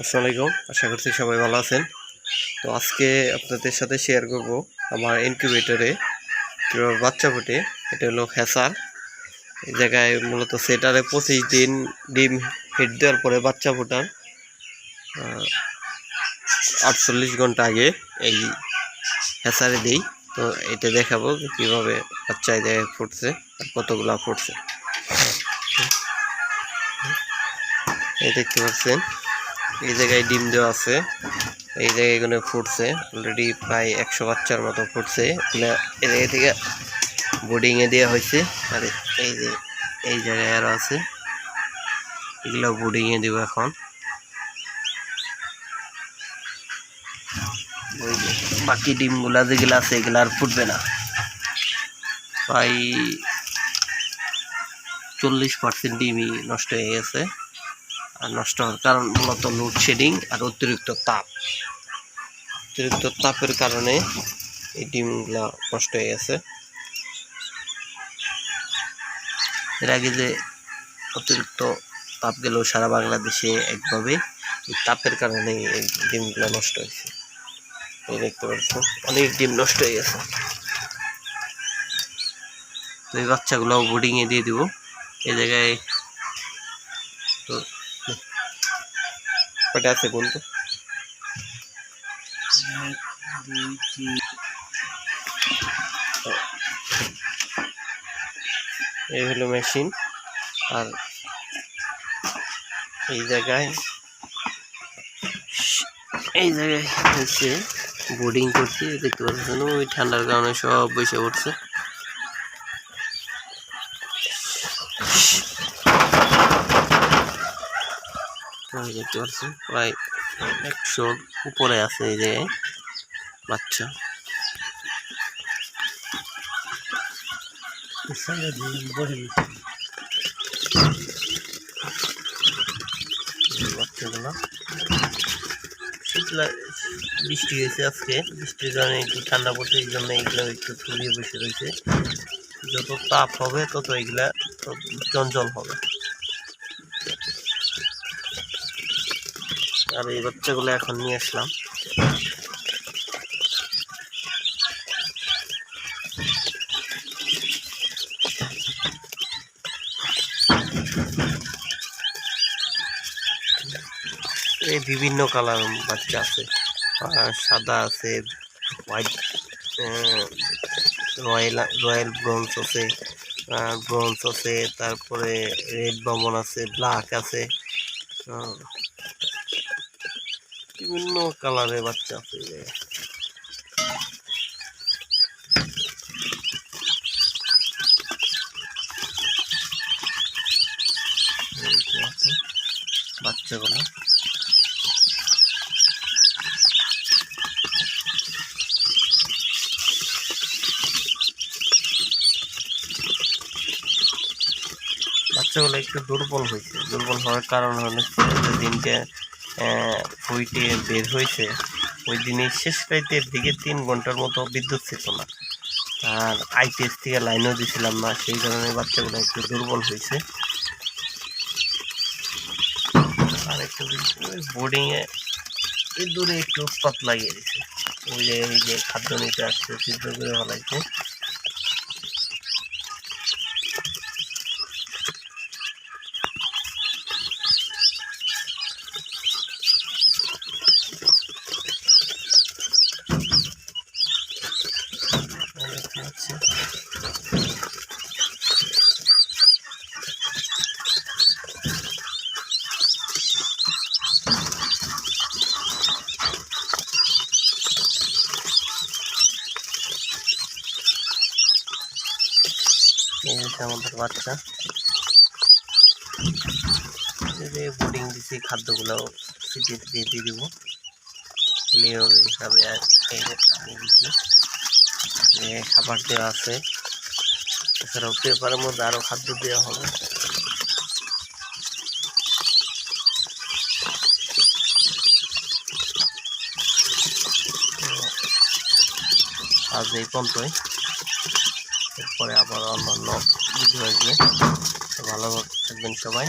আসসালামু আলাইকুম আশা করছি সবাই ভালো আছেন। তো আজকে আপনাদের সাথে শেয়ার করব আমার ইনকিউবেটরে কীভাবে বাচ্চা ফুটে, এটা হলো হ্যাসার এই জায়গায় মূলত সেটারে পঁচিশ দিন ডিম হিট দেওয়ার পরে বাচ্চা ফোটার আটচল্লিশ ঘণ্টা আগে এই হ্যাসারে দিই। তো এটা দেখাবো কীভাবে বাচ্চা এই জায়গায় ফুটছে আর কতগুলা ফুটছে। এই দেখতে পাচ্ছেন। এই জায়গায় ডিম দেওয়া আছে। এই জায়গায় এখানে ফুটছে। অলরেডি প্রায় একশো বাচ্চার মতো ফুটছে। এগুলা এই জায়গা থেকে বোর্ডিংয়ে দেওয়া হয়েছে। আর এই যে, এই জায়গায় আরও আছে। এগুলো বোর্ডিংয়ে দেবো এখন। বাকি ডিমগুলা যেগুলো আছে, এগুলো আর ফুটবে না। প্রায় চল্লিশ পার্সেন্ট ডিমই নষ্ট হয়ে গেছে। নষ্ট হওয়ার কারণ মূলত লোডশেডিং আর অতিরিক্ত তাপ। অতিরিক্ত তাপের কারণে এই ডিমগুলা নষ্ট হয়ে গেছে। এর আগে যে অতিরিক্ত তাপ গেলেও সারা বাংলাদেশে একভাবে তাপের কারণে এই ডিমগুলো নষ্ট হয়েছে। এই দেখতে পাচ্ছেন, অনেক ডিম নষ্ট হয়ে গেছে। তো এই বাচ্চাগুলো বোর্ডিংয়ে দিয়ে দিব। এই জায়গায় কটা আছে বলতো? এই হলো মেশিন, আর এই জায়গায় এই জায়গায় হচ্ছে বোর্ডিং করছি, দেখতে পাচ্ছেন, ওই ঠান্ডার কারণে সব বসে পড়ছে। এই দেখতে পাচ্ছেন প্রায় একশোর উপরে আছে এই জায়গায় বাচ্চা। বাচ্চাগুলো। শীতলা বৃষ্টি হয়েছে আজকে। বৃষ্টির কারণে একটু ঠান্ডা পড়ছে, এই জন্য এইগুলো একটু ছড়িয়ে বসে রয়েছে। যত তাপ হবে, তত এগুলা চঞ্চল হবে। আর এই বাচ্চাগুলো এখন নিয়ে আসলাম। এই বিভিন্ন কালার বাচ্চা আছে। সাদা আছে, হোয়াইট রয়্যাল রয়্যাল ব্রোঞ্জ আছে ব্রোঞ্জ আছে, তারপরে রেড বমন আছে, ব্ল্যাক আছে বিভিন্ন কালারের বাচ্চা জায়গায়। এই বাচ্চাগুলো বাচ্চাগুলো একটু দুর্বল হয়েছে দুর্বল হওয়ার কারণ হলো দিনকে ফুইটে বের হয়েছে, ওই দিনে শেষ রাইতের দিকে তিন ঘণ্টার মতো বিদ্যুৎ ছিল না। আর আইপিএস থেকে লাইনও দিছিলাম না, সেই কারণে বাচ্চাগুলো একটু দুর্বল হয়েছে। আর একটু বোর্ডিংয়ে দূরে একটু উৎপাত লাগিয়ে দিছে ওই যে এই যে খাদ্য নিতে আসছে সিদ্ধ করে ফেলাইছে। দেখতে এই হচ্ছে আমাদের বাচ্চা। এই যে বোর্ডিং দিছি, খাদ্যগুলো ছিটিয়ে দিয়ে দিব। হিসাবে আর এ খাবার দেওয়া আছে। এছাড়াও পেপারের মধ্যে আরও খাদ্য দেওয়া হবে। আজ এই পর্যন্তই। এরপরে আবার অন্যান্য ভিডিও আসবে। ভালো থাকবেন সবাই।